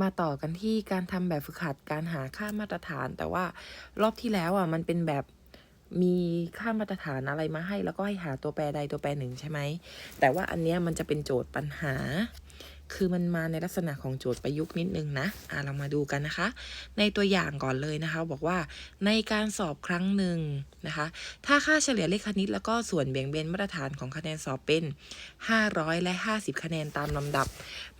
มาต่อกันที่การทำแบบฝึกหัดการหาค่ามาตรฐาน แต่ว่ารอบที่แล้วอะมันเป็นแบบมีค่ามาตรฐานอะไรมาให้ แล้วก็ให้หาตัวแปรใดตัวแปรหนึ่งใช่ไหมแต่ว่าอันเนี้ยมันจะเป็นโจทย์ปัญหา คือมันมาในลักษณะของโจทย์ประยุกต์นิดนึงนะอะเรามาดูกันนะคะ ในตัวอย่างก่อนเลยนะคะ บอกว่าในการสอบครั้งหนึ่งนะคะ ถ้าค่าเฉลี่ยเลขคณิต แล้วก็ส่วนเบี่ยงเบนมาตรฐานของคะแนนสอบเป็น 500 และ 50 คะแนนตามลำดับ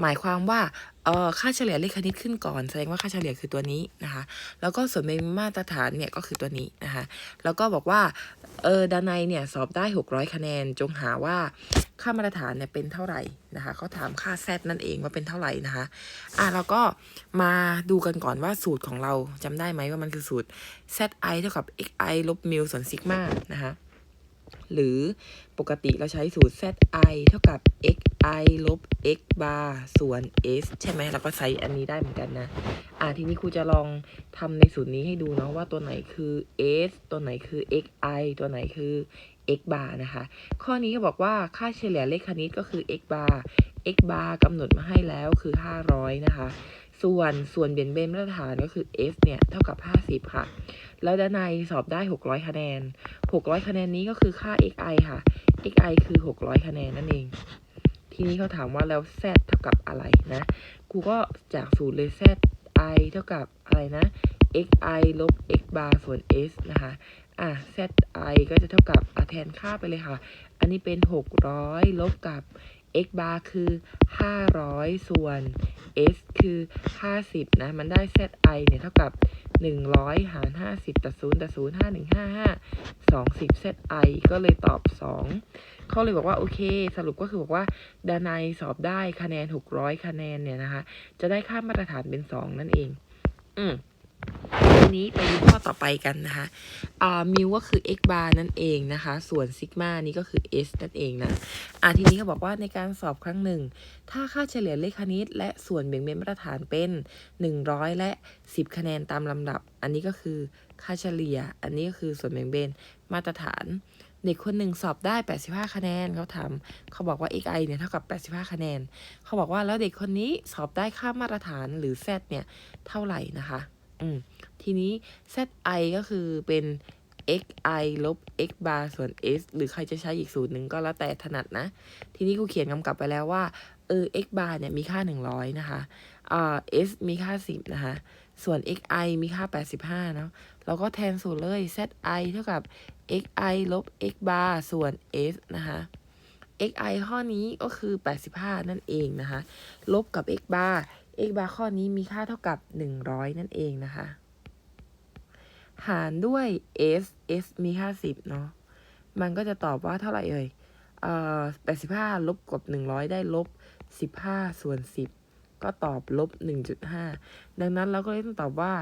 หมายความว่าเอ่อค่าเฉลี่ยเลขคณิตขึ้นก่อน แสดงว่าค่าเฉลี่ยคือตัวนี้นะคะ แล้วก็ส่วนเบี่ยงเบนมาตรฐานเนี่ยก็คือตัวนี้นะคะ แล้วก็บอกว่าเออดานในเนี่ยสอบได้ 600 คะแนนจงหาว่า ค่ามาตรฐานเนี่ยเป็นเท่าไหร่นะคะเขาถามค่า z นั่นเองว่าเป็นเท่าไหร่นะคะอะเราก็มาดูกันก่อนว่าสูตรของเราจำได้ไหมว่ามันคือสูตร zi เท่ากับ xi ลบมิวส่วนซิกมานะคะหรือปกติเราใช้สูตร zi เท่ากับ xi ลบ x bar ส่วน s ใช่ไหมเราก็ใช้อันนี้ได้เหมือนกันนะ อะทีนี้ครูจะลองทำในสูตรนี้ให้ดูเนาะว่าตัวไหนคือ s ตัวไหนคือ xi ตัวไหนคือ x bar นะคะ ข้อนี้ก็บอกว่าค่าเฉลี่ยเลขคณิตก็คือ x bar x bar กำหนดมาให้แล้วคือ 500 นะคะ ส่วนส่วนเบี่ยงเบนมาตรฐานก็คือ s เนี่ย เท่ากับ 50 ค่ะ แล้วด้านในสอบได้ 600 คะแนน 600 คะแนนนี้ก็คือค่า xi ค่ะ xi คือ 600 คะแนนนั่นเอง ทีนี้เขาถามว่าแล้ว z เท่ากับอะไรนะ กูก็จากสูตรเลย z i เท่ากับอะไรนะ xi ลบ x bar ส่วน s นะคะ อะ z i ก็จะเท่ากับอะแทนค่าไปเลยค่ะ อันนี้เป็น 600 ลบกับ x bar คือ 500 ส่วน s คือ 50 นะ มันได้ z i เนี่ยเท่ากับ 100 หาร 50 ตัด 0 ตัด 0 5 1 5 5 20 z i ก็เลยตอบ 2 เขาเลยบอกว่า โอเค สรุปก็คือบอกว่า ดานายสอบได้คะแนน 600 คะแนนเนี่ยนะคะ จะได้ค่ามาตรฐานเป็น 2 นั่นเอง อืม ทีนี้ไปดูข้อต่อไปกันนะคะอ่ามิวก็คือ x bar นั่นเองนะคะ ส่วนซิกมานี่ก็คือ s นั่นเองนะอ่าทีนี้เขาบอกว่าในการสอบครั้งหนึ่ง ถ้าค่าเฉลี่ยเลขคณิต และส่วนเบี่ยงเบนมาตรฐานเป็น 100 และ 10 คะแนนตามลำดับ อันนี้ก็คือค่าเฉลี่ย อันนี้ก็คือส่วนเบี่ยงเบนมาตรฐานเด็กคนหนึ่งสอบได้ 85 คะแนนเขาถามเขาบอกว่า xi เนี่ยเท่ากับ 85 คะแนน เขาบอกว่าแล้วเด็กคนนี้สอบได้ค่ามาตรฐานหรือ z เนี่ยเท่าไหร่นะคะ อืมทีนี้ zi ก็คือเป็น xi ลบ x bar ส่วน s หรือใครจะใช้อีกสูตรหนึ่งก็แล้วแต่ถนัดนะ ทีนี้กูเขียนกำกับไปแล้วว่า เออ x bar เนี่ยมีค่า 100 นะคะอ่า s มีค่า 10 นะคะ ส่วน xi มีค่า 85 เนาะเราก็แทนสูตรเลย zi เท่ากับ xi ลบ x bar ส่วน s นะคะ xi ข้อนี้ก็คือ 85 นั่นเองนะคะ ลบกับ x bar x bar ข้อนี้มีค่าเท่ากับ 100 นั่นเองนะคะ หารด้วย s s มีค่า 10 เนาะ มันก็จะตอบว่าเท่าไหร่เอ่ยเอ่อ85 ลบกับ 100 ได้ลบ 15 ส่วน 10 ก็ตอบลบ 1.5 ดังนั้นเราก็เลยต้องตอบว่า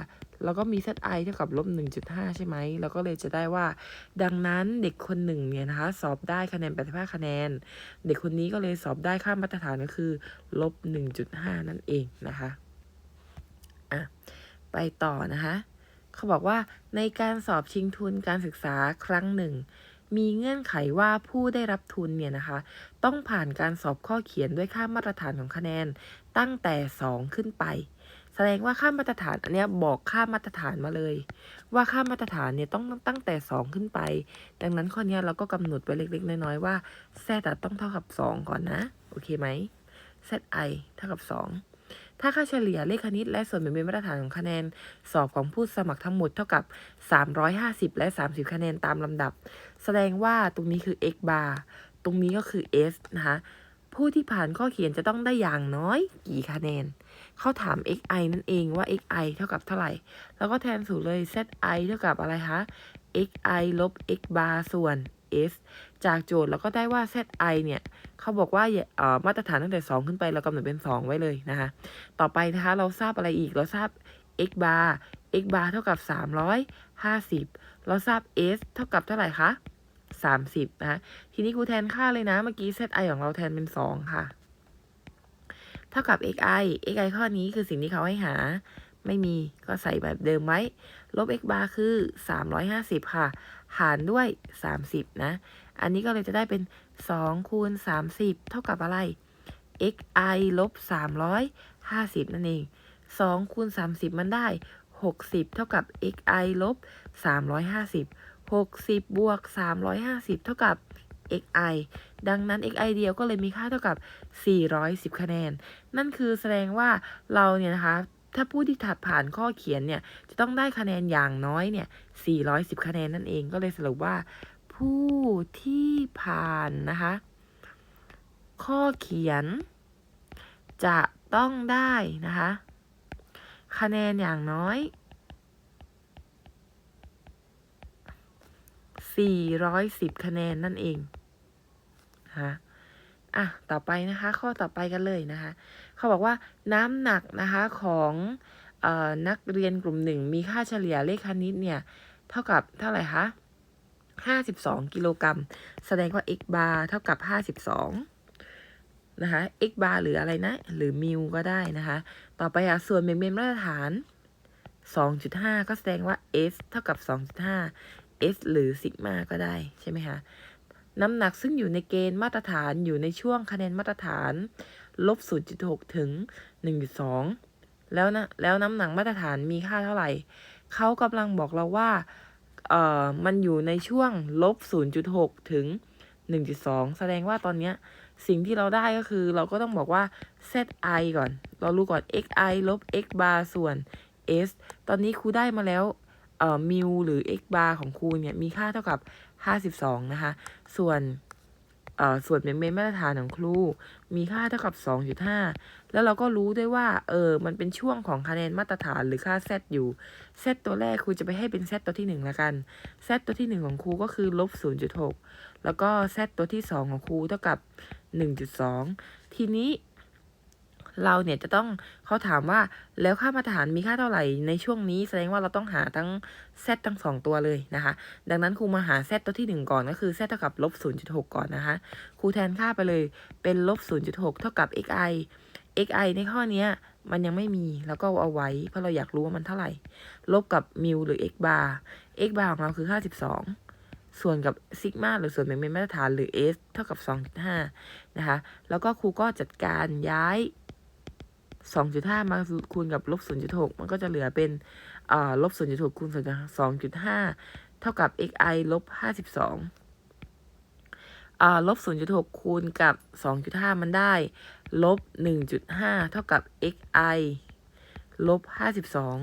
เราก็มี zi เท่ากับลบ1.5 ใช่ไหมเราก็เลยจะได้ว่า ดังนั้นเด็กคนหนึ่งเนี่ยนะคะ สอบได้คะแนน85คะแนน เด็กคนนี้ก็เลยสอบได้ค่ามาตรฐานก็คือลบ1.5 นั่นเองนะคะอะไปต่อนะคะเขาบอกว่าในการสอบชิงทุนการศึกษาครั้งหนึ่ง มีเงื่อนไขว่าผู้ได้รับทุนเนี่ยนะคะ ต้องผ่านการสอบข้อเขียนด้วยค่ามาตรฐานของคะแนนตั้งแต่ 2 ขึ้นไป ดงว่าค่ามาตรฐานอันเนี้ยบอกค่ามาตรฐานมาเลย ว่าค่ามาตรฐานเนี่ยต้องตั้งแต่ 2 ขึ้นไป ดังนั้นข้อนี้เราก็กำหนดไว้เล็ก ๆ น้อยๆว่า z อะต้องเท่ากับ 2 ก่อนนะ โอเคไหม zi เท่ากับ 2 ถ้าค่าเฉลี่ยเลขคณิต และส่วนแบ่งเป็นมาตรฐานของคะแนน สอบของผู้สมัครทั้งหมดเท่ากับ 350 และ 30 คะแนนตามลำดับ แสดงว่าตรงนี้คือ x bar ตรงนี้ก็คือ s นะคะผู้ที่ผ่านข้อเขียนจะต้องได้อย่างน้อยกี่คะแนน เขาถาม xi นั่นเองว่า xi เท่ากับเท่าไหร่ แล้วก็แทนสูตรเลย zi เท่ากับอะไรคะ xi ลบ x bar ส่วน s จากโจทย์เราก็ได้ว่า zi เนี่ยเขาบอกว่าเอ่อมาตรฐานตั้งแต่ 2 ขึ้นไปเรากำหนดเป็น 2 ไว้เลยนะคะ ต่อไปนะคะเราทราบอะไรอีกเราทราบ x bar x bar เท่ากับ 350 เราทราบ s เท่ากับเท่าไหร่คะ30 นะะทีนี้ครูแทนค่าเลยนะ เมื่อกี้ zi ของเราแทนเป็น 2 ค่ะ เท่ากับ xi xi ข้อนี้คือสิ่งที่เขาให้หา ไม่มีก็ใส่แบบเดิมไว้ ลบ x bar คือ 350 ค่ะ หารด้วย 30 นะ อันนี้ก็เลยจะได้เป็น 2 คูณ 30 เท่ากับอะไร xi ลบ 350 นั่นเอง 2 คูณ 30 มันได้ 60 เท่ากับ xi ลบ 350 60 บวก 350 เท่ากับ xi ดังนั้น xi เดียวก็เลยมีค่าเท่ากับ 410 คะแนน นั่นคือแสดงว่าเราเนี่ยนะคะ ถ้าผู้ที่ถัดผ่านข้อเขียนเนี่ย จะต้องได้คะแนนอย่างน้อยเนี่ย 410 คะแนนนั่นเอง ก็เลยสรุปว่า ผู้ที่ผ่านนะคะ ข้อเขียน จะต้องได้นะคะ คะแนนอย่างน้อย410 คะแนนนั่นเอง นะคะอะต่อไปนะคะ ข้อต่อไปกันเลยนะคะ เขาบอกว่าน้ำหนักนะคะของออนักเรียนกลุ่มหนึ่งมีค่าเฉลี่ยเลขคณิตเนี่ยเท่ากับเท่าไหร่คะ52 กิโลกรัม แสดงว่า x bar เท่ากับ 52 นะคะ x bar หรืออะไรนะ หรือมิลก็ได้นะคะ ต่อไปอะส่วนเมนเมนมาตรฐาน 2.5 ก็แสดงว่า s เท่ากับ 2.5 s หรือซิกมาก็ได้ใช่ไหมคะ น้ำหนักซึ่งอยู่ในเกณฑ์มาตรฐานอยู่ในช่วงคะแนนมาตรฐานลบ0.6 ถึง 1.2 แล้วนะแล้วน้ำหนักมาตรฐานมีค่าเท่าไหร่ เขากำลังบอกเราว่าเอ่อมันอยู่ในช่วงลบ0.6 ถึง 1.2 แสดงว่าตอนเนี้ยสิ่งที่เราได้ก็คือเราก็ต้องบอกว่า zi ก่อน เรารู้ก่อน xi ลบ x bar ส่วน s ตอนนี้ครูได้มาแล้วเอ่อมิลหรือ x bar ของครูเนี่ยมีค่าเท่ากับ 52 นะคะ ส่วนเอ่อส่วนเมนมาตรฐานของครู มีค่าเท่ากับ 2.5 แล้วเราก็รู้ด้วยว่า เออ มันเป็นช่วงของคะแนนมาตรฐานหรือค่า z อยู่ z ตัวแรกครูจะไปให้เป็น z ตัวที่ 1 ละกัน z ตัวที่ 1 ของครูก็คือลบ 0.6 แล้วก็ z ตัวที่ 2 ของครูเท่ากับ 1.2 ทีนี้ เราเนี่ยจะต้องเขาถามว่าแล้วค่ามาตรฐานมีค่าเท่าไหร่ในช่วงนี้แสดงว่าเราต้องหาทั้ง z ทั้งสองตัวเลยนะคะ ดังนั้นครูมาหา z ตัวที่ 1 ก่อนก็คือ z เท่ากับลบ0.6 ก่อนนะคะครูแทนค่าไปเลยเป็นลบ0.6 เท่ากับ xi xi ในข้อนี้มันยังไม่มีแล้วก็เอาไว้ เพราะเราอยากรู้ว่ามันเท่าไหร่ ลบกับมิลหรือ x bar x bar ของเราคือ52ส่วนกับซิกมาหรือส่วนแบ่งเป็นมาตรฐานหรือ s เท่ากับ 2.5 นะคะ แล้วก็ครูก็จัดการย้าย สองจุดห้ามาคูณกับลบศูนย์จุดหกมันก็จะเหลือเป็นลบศูนย์จุดหกคูณสองจุดห้าเท่ากับ xi ลบห้าสิบสองลบศูนย์จุดหกคูณกับสองจุดห้ามันได้ลบหนึ่งจุดห้าเท่ากับ xi ลบห้าสิบสอง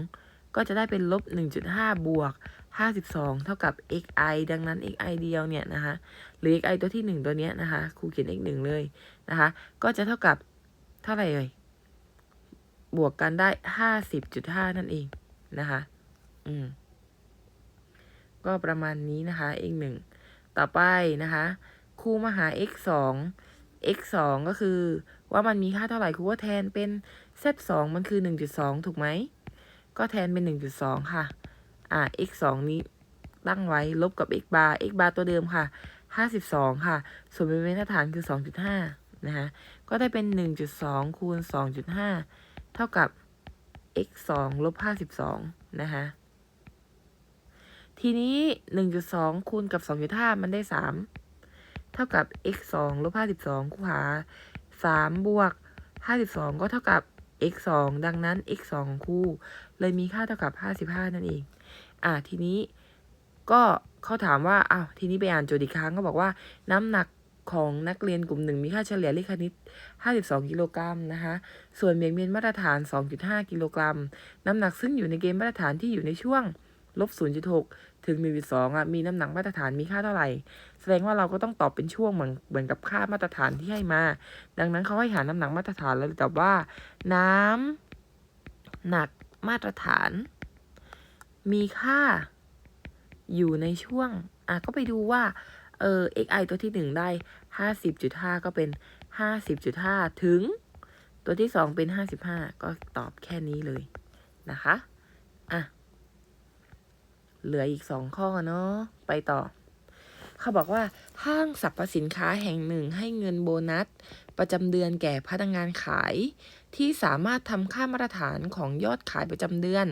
ก็จะได้เป็นลบหนึ่งจุดห้าบวกห้าสิบสองเท่ากับ xi ดังนั้น xi เดียวเนี่ยนะคะหรือ xi ตัวที่หนึ่งตัวเนี้ยนะคะครูเขียน x หนึ่งเลยนะคะ ก็จะเท่ากับเท่าไหร่เลย บวกกันได้50.5นั่นเองนะคะ อืม ก็ประมาณนี้นะคะ x 1ต่อไปนะคะครูมาหา x 2 x 2ก็คือ ว่ามันมีค่าเท่าไหร่ครูก็แทนเป็น z 2มันคือ1.2ถูกไหม ก็แทนเป็น1.2ค่ะ อ่า x 2นี้ตั้งไว้ลบกับ x bar x bar ตัวเดิมค่ะ52ค่ะ ส่วนเป็นมาตรฐานคือ2.5นะคะ ก็ได้เป็น1.2คูณ2.5 เท่ากับ x 2ลบ52 นะคะ ทีนี้ 1.2 คูณกับ 2.5 มันได้ 3 เท่ากับ x 2ลบ52 คูหา 3 บวก 52 ก็เท่ากับ x 2ดังนั้น x 2ของครูเลยมีค่าเท่ากับ 55 นั่นเอง อ่าทีนี้ก็เขาถามว่า อ้าว ทีนี้ไปอ่านโจทย์อีกครั้งก็บอกว่าน้ำหนัก ของนักเรียนกลุ่มหนึ่งมีค่าเฉลี่ยเลขคณิต 52 กิโลกรัมนะคะ ส่วนเบี่ยงเบนมาตรฐาน 2.5 กิโลกรัม น้ำหนักซึ่งอยู่ในเกณฑ์มาตรฐานที่อยู่ในช่วงลบ0.6 ถึง1.2อะ มีน้ำหนักมาตรฐานมีค่าเท่าไหร่ แสดงว่าเราก็ต้องตอบเป็นช่วงเหมือนเหมือนกับค่ามาตรฐานที่ให้มา ดังนั้นเขาให้หาน้ำหนักมาตรฐานแล้วตอบว่า น้ำหนักมาตรฐาน มีค่าอยู่ในช่วง อะ ก็ไปดูว่า เออ xi ตัวที่หนึ่งได้ 50.5 ก็เป็น 50.5 ถึง ตัวที่สองเป็น 55 ก็ตอบแค่นี้เลยนะคะ อะ เหลืออีกสองข้อเนาะ ไปต่อ เขาบอกว่า ห้างสรรพสินค้าแห่งหนึ่งให้เงินโบนัส ประจำเดือนแก่พนักงานขาย ที่สามารถทำค่ามาตรฐานของยอดขายประจำเดือน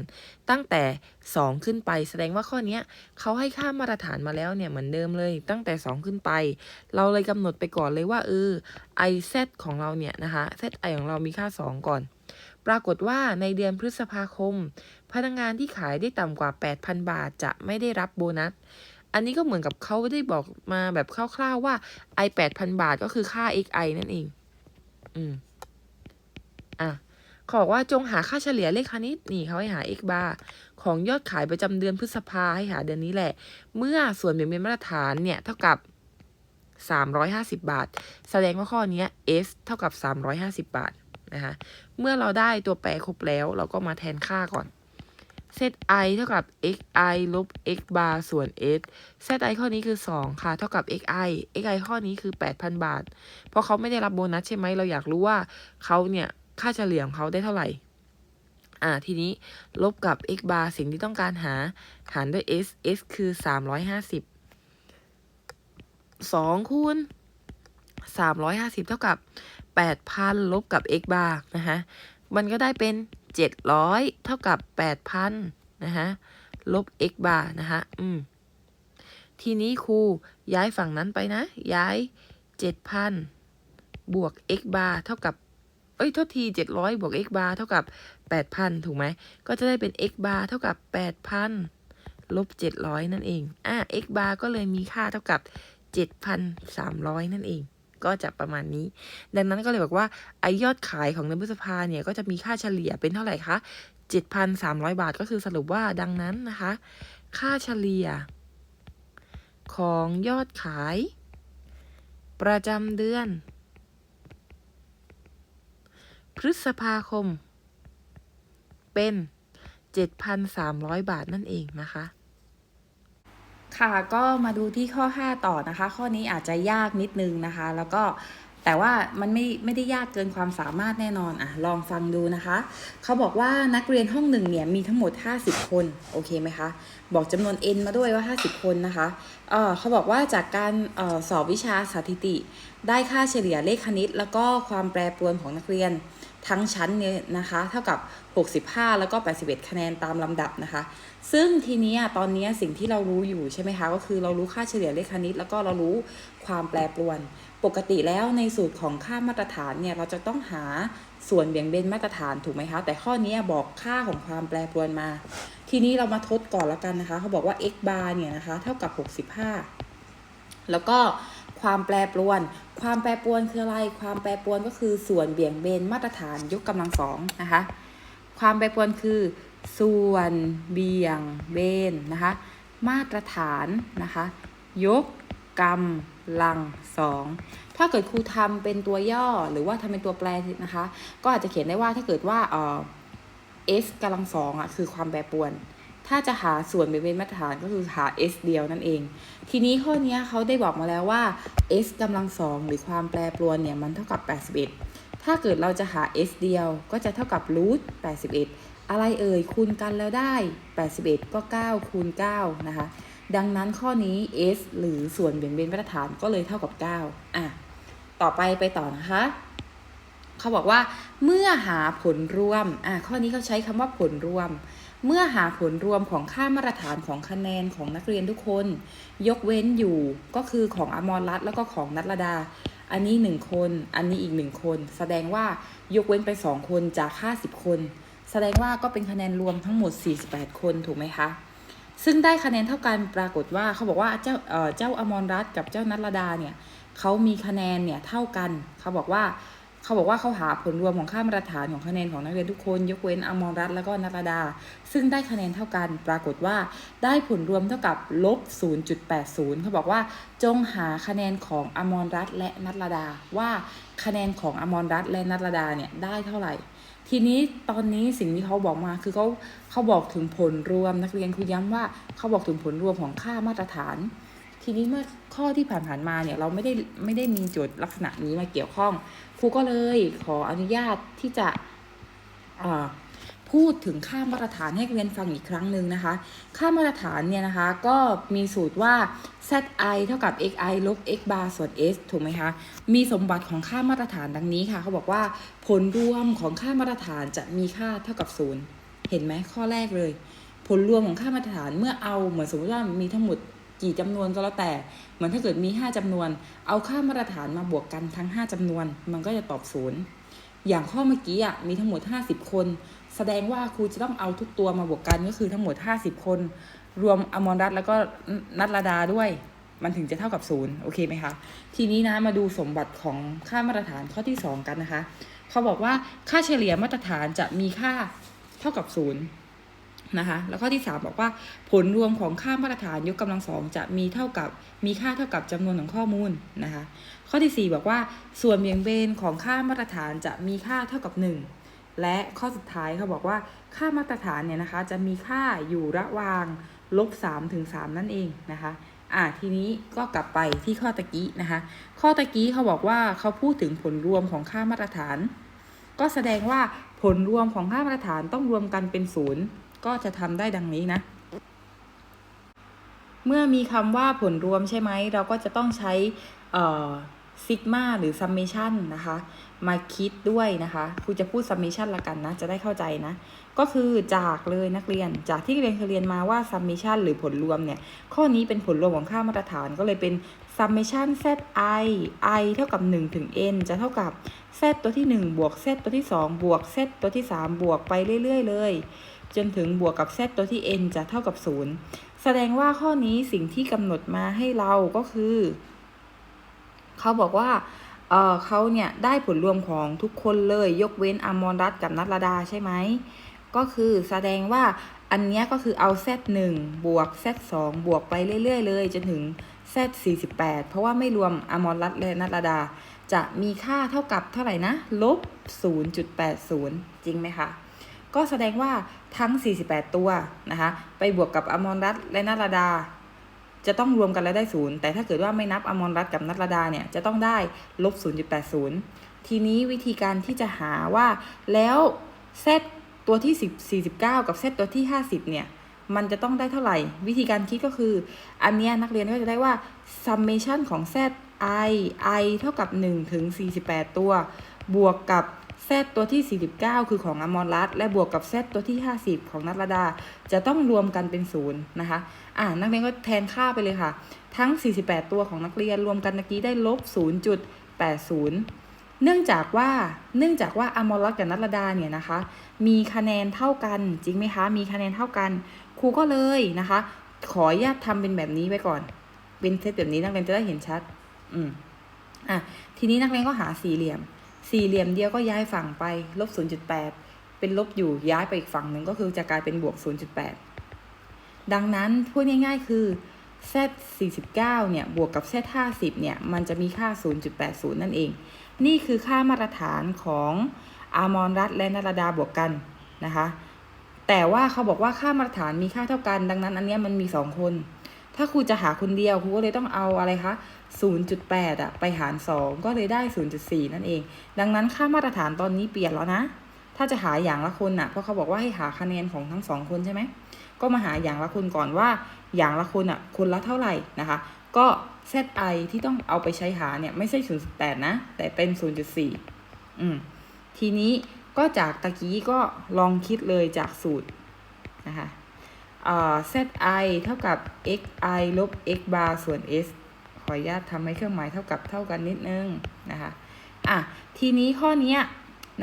ตั้งแต่ 2 ขึ้นไป แสดงว่าข้อนี้เขาให้ค่ามาตรฐานมาแล้วเนี่ยเหมือนเดิมเลย ตั้งแต่ 2 ขึ้นไป เราเลยกำหนดไปก่อนเลยว่าเออ i z ของเราเนี่ยนะคะ z i ของเรามีค่า 2 ก่อน ปรากฏว่าในเดือนพฤษภาคม พนักงานที่ขายได้ต่ำกว่า 8,000 บาท จะไม่ได้รับโบนัสอันนี้ก็เหมือนกับเขาได้บอกมาแบบคร่าวๆว่า i 8,000 บาทก็คือค่า xi นั่นเอง อืม อะเขาบอกว่าจงหาค่าเฉลี่ยเลขคณิตนี่เขาให้หา x bar ของยอดขายประจำเดือนพฤษภาให้หาเดือนนี้แหละ เมื่อส่วนแบ่งเป็นมาตรฐานเนี่ยเท่ากับ 350 บาท แสดงว่าข้อนี้ s เท่ากับ 350 บาทนะคะเมื่อเราได้ตัวแปรครบแล้วเราก็มาแทนค่าก่อนเซต i เท่ากับ xi ลบ x bar ส่วน s เซต i ข้อนี้คือ 2 ค่ะ เท่ากับ xi xi ข้อนี้คือ 8,000 บาท เพราะเขาไม่ได้รับโบนัสใช่ไหมเราอยากรู้ว่าเขาเนี่ย ค่าเฉลี่ยของเขาได้เท่าไหร่ อ่า ทีนี้ลบกับ x bar สิ่งที่ต้องการหา หารด้วย s s คือ 350 2 คูณ 350 เท่ากับ 8,000 ลบกับ x bar นะคะมันก็ได้เป็น 700 เท่ากับ 8,000 นะคะลบ x bar นะคะอืม ทีนี้ครูย้ายฝั่งนั้นไปนะ ย้าย 7,000 บวก x bar เท่ากับ เอ้ยโทษที 700 บวก x bar เท่ากับ 8,000 ถูกไหม ก็จะได้เป็น x bar เท่ากับ 8,000 ลบ 700 นั่นเอง อะ x bar ก็เลยมีค่าเท่ากับ 7,300 นั่นเองก็จะประมาณนี้ ดังนั้นก็เลยบอกว่าไอยอดขายของเดือนพฤษภาเนี่ยก็จะมีค่าเฉลี่ยเป็นเท่าไหร่คะ7,300 บาทก็คือสรุปว่าดังนั้นนะคะ ค่าเฉลี่ย ของยอดขาย ประจำเดือน พฤษภาคม เป็น 7,300 บาทนั่นเองนะคะ ค่ะก็มาดูที่ข้อ 5 ต่อนะคะ ข้อนี้อาจจะยากนิดนึงนะคะ แล้วก็ แต่ว่ามันไม่ไม่ได้ยากเกินความสามารถแน่นอนอะลองฟังดูนะคะ เขาบอกว่านักเรียนห้องหนึ่งเนี่ยมีทั้งหมด 50 คนโอเคไหมคะบอกจำนวน n มาด้วยว่า 50 คนนะคะเออเขาบอกว่าจากการออสอบวิชาสถิติ ได้ค่าเฉลี่ยเลขคณิต แล้วก็ความแปรปรวนของนักเรียนทั้งชั้นเนี่ยนะคะ เท่ากับ 65 แล้วก็ 81 คะแนนตามลำดับนะคะ ซึ่งทีนี้ตอนนี้สิ่งที่เรารู้อยู่ใช่ไหมคะ ก็คือเรารู้ค่าเฉลี่ยเลขคณิต แล้วก็เรารู้ความแปรปรวน ปกติแล้วในสูตรของค่ามาตรฐานเนี่ยเราจะต้องหาส่วนเบี่ยงเบนมาตรฐานถูกไหมคะ แต่ข้อนี้บอกค่าของความแปรปรวนมา ทีนี้เรามาทดก่อนแล้วกันนะคะ เขาบอกว่า x bar เนี่ยนะคะเท่ากับ 65 แล้วก็ความแปรปรวน ความแปรปรวนคืออะไร ความแปรปรวนก็คือส่วนเบี่ยงเบนมาตรฐานยกกำลังสองนะคะ ความแปรปรวนคือส่วนเบี่ยงเบนนะคะ มาตรฐานนะคะ ยกกำ ลังสองถ้าเกิดครูทำเป็นตัวย่อหรือว่าทำเป็นตัวแปรนะคะ ก็อาจจะเขียนได้ว่าถ้าเกิดว่าเอ่อ s กำลังสองอะคือความแปรปรวน ถ้าจะหาส่วนเบี่ยงเบนมาตรฐานก็คือหา s เดียวนั่นเอง ทีนี้ข้อนี้เขาได้บอกมาแล้วว่า s กำลังสองหรือความแปรปรวนเนี่ยมันเท่ากับ 81 ถ้าเกิดเราจะหา s เดียวก็จะเท่ากับรูท81 อะไรเอ่ยคูณกันแล้วได้ 81 ก็ 9 คูณ 9 นะคะ ดังนั้นข้อนี้ s หรือส่วนเบี่ยงเบนมาตรฐานก็เลยเท่ากับ 9 อะ ต่อไปไปต่อนะคะ เขาบอกว่า เมื่อหาผลรวม อะ ข้อนี้เขาใช้คำว่าผลรวม เมื่อหาผลรวมของค่ามาตรฐานของคะแนนของนักเรียนทุกคน ยกเว้นอยู่ก็คือของอมรรัตน์แล้วก็ของนัทรดา อันนี้หนึ่งคน อันนี้อีกหนึ่งคน แสดงว่ายกเว้นไปสองคนจาก 50 คน แสดงว่าก็เป็นคะแนนรวมทั้งหมด 48 คนถูกไหมคะ ซึ่งได้คะแนนเท่ากันปรากฏว่าเขาบอกว่าเจ้าเอ่อเจ้าอมรรัตกับเจ้านัทรดาเนี่ยเขามีคะแนนเนี่ยเท่ากัน เขาบอกว่าเขาบอกว่าเขาหาผลรวมของค่ามาตรฐานของคะแนนของนักเรียนทุกคนยกเว้นอมรรัตแล้วก็นัทรดา ซึ่งได้คะแนนเท่ากัน ปรากฏว่าได้ผลรวมเท่ากับลบ 0.80 เขาบอกว่าจงหาคะแนนของอมรรัตและนัทรดา ว่าคะแนนของอมรรัตและนัทรดาเนี่ยได้เท่าไหร่ ทีนี้ตอนนี้สิ่งที่เขาบอกมาคือเขาเขาบอกถึงผลรวมนักเรียนคือย้ำว่าเขาบอกถึงผลรวมของค่ามาตรฐาน ทีนี้เมื่อข้อที่ผ่านๆมาเนี่ยเราไม่ได้ไม่ได้มีโจทย์ลักษณะนี้มาเกี่ยวข้องครูก็เลยขออนุญาตที่จะอ่า พูดถึงค่ามาตรฐานให้เรียนฟังอีกครั้งหนึ่งนะคะ ค่ามาตรฐานเนี่ยนะคะ ก็มีสูตรว่า zi เท่ากับ xi ลบ x bar ส่วน s ถูกไหมคะ มีสมบัติของค่ามาตรฐานดังนี้ค่ะ เขาบอกว่าผลรวมของค่ามาตรฐานจะมีค่าเท่ากับศูนย์เห็นไหมข้อแรกเลย ผลรวมของค่ามาตรฐานเมื่อเอาเหมือนสมมติว่ามีทั้งหมดกี่จำนวนก็แล้วแต่ เหมือนถ้าเกิดมี 5จำนวน เอาค่ามาตรฐานมาบวกกันทั้ง 5จำนวน มันก็จะตอบศูนย์ อย่างข้อเมื่อกี้อะมีทั้งหมด 50 คน แสดงว่าครูจะต้องเอาทุกตัวมาบวกกันก็คือทั้งหมด 50 คน รวมอมรรัตแล้วก็นัทรดาด้วย มันถึงจะเท่ากับศูนย์โอเคไหมคะ ทีนี้นะมาดูสมบัติของค่ามาตรฐานข้อที่ 2 กันนะคะ เขาบอกว่าค่าเฉลี่ยมาตรฐานจะมีค่าเท่ากับศูนย์นะคะแล้วข้อที่ 3 บอกว่าผลรวมของค่ามาตรฐานยกกำลังสองจะมีเท่ากับมีค่าเท่ากับจำนวนของข้อมูลนะคะ ข้อที่ 4 บอกว่า ส่วนเบี่ยงเบนของค่ามาตรฐานจะมีค่าเท่ากับ 1 และข้อสุดท้ายเขาบอกว่าค่ามาตรฐานเนี่ยนะคะ จะมีค่าอยู่ระหว่างลบ3ถึง3นั่นเองนะคะอะทีนี้ก็กลับไปที่ข้อตะกี้นะคะ ข้อตะกี้เขาบอกว่าเขาพูดถึงผลรวมของค่ามาตรฐาน ก็แสดงว่าผลรวมของค่ามาตรฐานต้องรวมกันเป็นศูนย์ก็จะทำได้ดังนี้นะ เมื่อมีคำว่าผลรวมใช่ไหม เราก็จะต้องใช้ ซิกมาหรือ summation นะคะ มาคิดด้วยนะคะครูจะพูด summation ละกันนะ จะได้เข้าใจนะ ก็คือจากเลยนักเรียน จากที่เรียนเคยเรียนมาว่า summation หรือผลรวมเนี่ย ข้อนี้เป็นผลรวมของค่ามาตรฐานก็เลยเป็น summation z i i เท่ากับ 1 ถึง n จะเท่ากับ z ตัวที่ 1 บวก z ตัวที่ 2 บวก z ตัวที่ 3 บวกไปเรื่อย ๆ เลย จนถึงบวกกับ z ตัวที่ n จะเท่ากับ 0 แสดงว่าข้อนี้สิ่งที่กำหนดมาให้เราก็คือ เขาบอกว่าเออเขาเนี่ยได้ผลรวมของทุกคนเลยยกเว้นอมรรัตกับนัทรดาใช่ไหม ก็คือแสดงว่าอันเนี้ยก็คือเอา z 1บวก z 2บวกไปเรื่อย ๆ เลยจนถึง z 48เพราะว่าไม่รวมอมรรัตและนัทรดา จะมีค่าเท่ากับเท่าไหร่นะ ลบ0.80จริงไหมคะ ก็แสดงว่าทั้ง 48 ตัวนะคะ ไปบวกกับอมรรัตและนัทรดา จะต้องรวมกันแล้วได้ศูนย์แต่ถ้าเกิดว่าไม่นับอมรรัตน์กับนัทรดาเนี่ยจะต้องได้ลบ0.80 ทีนี้วิธีการที่จะหาว่าแล้วเซตตัวที่ 10 49 กับเซตตัวที่ 50 เนี่ย มันจะต้องได้เท่าไหร่ วิธีการคิดก็คือ อันเนี้ยนักเรียนก็จะได้ว่า summation ของ z i i เท่ากับ 1 ถึง 48 ตัว บวกกับ z ตัวที่ 49 คือของอมรรัตน์และบวกกับ z ตัวที่ 50 ของนัทรดา จะต้องรวมกันเป็นศูนย์นะคะ อ่านักเรียนก็แทนค่าไปเลยค่ะ ทั้ง 48 ตัวของนักเรียนรวมกันเมื่อกี้ได้ลบ 0.80 เนื่องจากว่า เนื่องจากว่าอมรรัตน์กับนัทรดาเนี่ยนะคะ มีคะแนนเท่ากัน จริงไหมคะ มีคะแนนเท่ากัน ครูก็เลยนะคะ ขออนุญาตทำเป็นแบบนี้ไว้ก่อน เป็นเซตแบบนี้นักเรียนจะได้เห็นชัด อืม อะ ทีนี้นักเรียนก็หาสี่เหลี่ยม สี่เหลี่ยมเดียวก็ย้ายฝั่งไปลบ0.8 เป็นลบอยู่ย้ายไปอีกฝั่งหนึ่งก็คือจะกลายเป็นบวก 0.8 ดังนั้นพูดง่าย ๆ คือ z 49เนี่ยบวกกับ z 50เนี่ยมันจะมีค่า 0.80 นั่นเอง นี่คือค่ามาตรฐานของอามรรัตและนารดาบวกกันนะคะ แต่ว่าเขาบอกว่าค่ามาตรฐานมีค่าเท่ากัน ดังนั้นอันนี้มันมี 2 คน ถ้าครูจะหาคนเดียวครูก็เลยต้องเอาอะไรคะ 0.8อะไปหาร 2 ก็เลยได้ 0.4 นั่นเอง ดังนั้นค่ามาตรฐานตอนนี้เปลี่ยนแล้วนะ ถ้าจะหาอย่างละคนอะเพราะเขาบอกว่าให้หาคะแนนของทั้งสองคนใช่ไหม ก็มาหาอย่างละคนก่อนว่า อย่างละคนอะคนละเท่าไหร่นะคะ ก็ zi ที่ต้องเอาไปใช้หาเนี่ยไม่ใช่ 0.8 นะ แต่เป็น 0.4 อืม ทีนี้ก็จากตะกี้ก็ลองคิดเลยจากสูตรนะคะ zi เท่ากับ xi ลบ x bar ส่วน s ขออนุญาตทำให้เครื่องหมายเท่ากับเท่ากันนิดนึงนะคะอะทีนี้ข้อนี้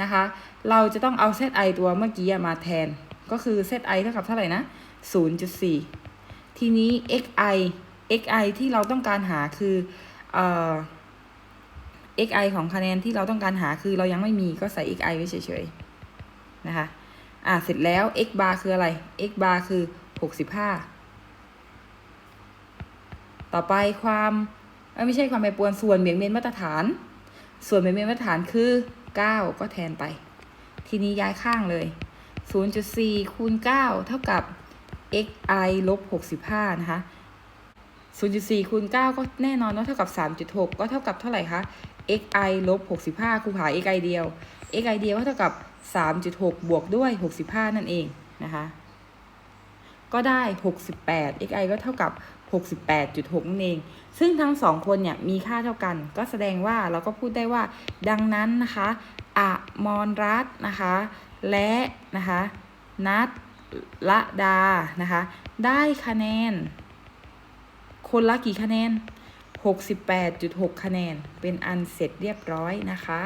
นะคะ เราจะต้องเอา zi ตัวเมื่อกี้มาแทน ก็คือ zi เท่ากับเท่าไหร่นะ 0.4 ทีนี้ xi xi ที่เราต้องการหาคือเอ่อ xi ของคะแนนที่เราต้องการหาคือเรายังไม่มีก็ใส่ xi ไว้เฉยๆนะคะ อะเสร็จแล้ว x bar คืออะไร x bar คือ 65 ต่อไปความไม่ใช่ความแปรปรวนส่วนเบี่ยงเบนมาตรฐาน ส่วนเบี่ยงเบนมาตรฐานคือ 9 ก็แทนไป ทีนี้ย้ายข้างเลย 0.4 คูณ 9 เท่ากับ xi ลบ 65 นะคะ 0.4 คูณ 9 ก็แน่นอนว่าเท่ากับ 3.6 ก็เท่ากับเท่าไหร่คะ xi ลบ 65ครูหา xi เดียว xi เดียวก็เท่ากับ 3.6 บวกด้วย 65 นั่นเองนะคะ ก็ได้ 68 xi ก็เท่ากับ 68.6นั่นเอง ซึ่งทั้งสองคนเนี่ยมีค่าเท่ากัน ก็แสดงว่าเราก็พูดได้ว่า ดังนั้นนะคะอะมรรัตน์นะคะ และนะคะนัทละดานะคะ ได้คะแนน คนละกี่คะแนน 68.6 คะแนน เป็นอันเสร็จเรียบร้อยนะคะ